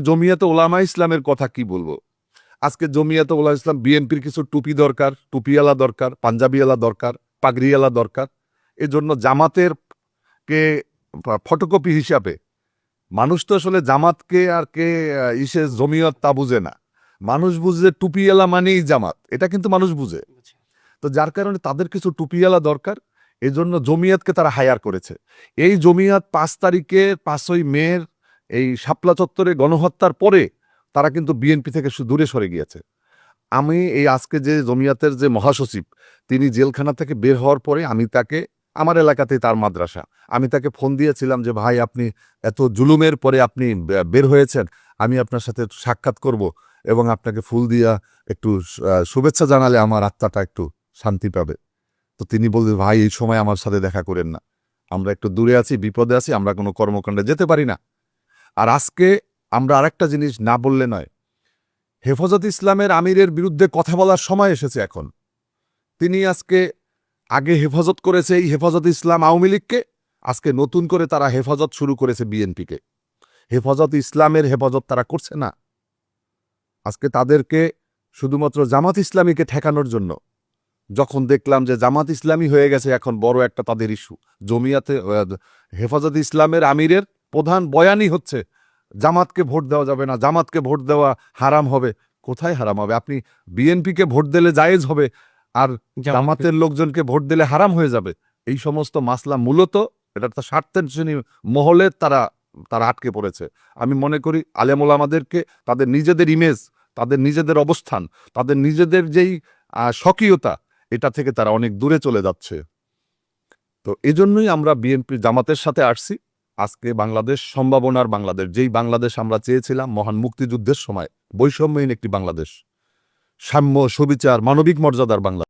জমিয়াতে ওলামা ইসলামের কথা কি বলব? আজকে জমিয়াত ওলামা ইসলাম, বিএনপির কিছু টুপি দরকার টুপিওয়ালা দরকার পাঞ্জাবিওয়ালা দরকার পাগড়িওয়ালা দরকার। এজন্য জামাতের কে ফটোকপি হিসাবে, মানুষ তো আসলে জামাতকে আর কে ইসে জমিয়ত তা বুঝে না। মানুষ বুঝে টুপিওয়ালা মানেই জামাত, এটা কিন্তু মানুষ বুঝে। তো যার কারণে তাদের কিছু টুপিওয়ালা দরকার, এজন্য জমিয়াতকে তারা হায়ার করেছে। এই জমিয়াত পাঁচ তারিখে পাঁচই মের এই শাপলা চত্বরে গণহত্যার পরে তারা কিন্তু বিএনপি থেকে দূরে সরে গিয়েছে। আমি এই আজকে যে জমিয়াতের যে মহাসচিব, তিনি জেলখানা থেকে বের হওয়ার পরে আমি তাকে, আমার এলাকাতেই তার মাদ্রাসা। আমি তাকে ফোন দিয়েছিলাম যে, ভাই, আপনি এত জুলুমের পরে আপনি বের হয়েছেন। আমি আপনার সাথে সাক্ষাৎ করব এবং আপনাকে ফুল দিয়া একটু শুভেচ্ছা জানালে আমার আত্মাটা একটু শান্তি পাবে। তো তিনি বললেন ভাই, এই সময় আমার সাথে দেখা করেন না। আমরা একটু দূরে আছি, বিপদে আছি, আমরা কোনো কর্মকাণ্ডে যেতে পারি না। আর আজকে আমরা আরেকটা জিনিস না বললে নয়। হেফাজত ইসলামের আমিরের বিরুদ্ধে কথা বলার সময় এসেছে এখন। তিনি আজকে আগে হেফাজত করেছে এই হেফাজত ইসলাম আওয়ামী লীগকে, আজকে নতুন করে তারা হেফাজত শুরু করেছে বিএনপিকে। হেফাজত ইসলামের হেফাজত তারা করছে না। আজকে তাদেরকে শুধুমাত্র জামাত ইসলামীকে ঠেকানোর জন্য। যখন দেখলাম যে জামাত ইসলামী হয়ে গেছে, এখন বড় একটা তাদের ইস্যু জমিয়াতে হেফাজত ইসলামের আমিরের প্রধান বয়ানই হচ্ছে জামাতকে ভোট দেওয়া যাবে না জামাতকে ভোট দেওয়া হারাম হবে। কোথায় হারাম হবে? আপনি বিএনপিকে ভোট দিলে জায়েজ হবে আর জামাতের লোকজনকে ভোট দিলে হারাম হয়ে যাবে। এই সমস্ত মাসলা মূলত এটা তো স্বার্থের শ্রেণি মহলে তারা তারা আটকে পড়েছে। আমি মনে করি আলেমুল আমাদেরকে তাদের নিজেদের ইমেজ তাদের নিজেদের অবস্থান তাদের নিজেদের যেই স্বকীয়তা এটা থেকে তারা অনেক দূরে চলে যাচ্ছে। তো এজন্যই আমরা বিএনপি জামাতের সাথে আসছি। আজকে বাংলাদেশ সম্ভাবনার বাংলাদেশ। যেই বাংলাদেশ আমরা চেয়েছিলাম মহান মুক্তিযুদ্ধের সময়, বৈষম্যহীন একটি বাংলাদেশ। সাম্য, সুবিচার, মানবিক মর্যাদার বাংলা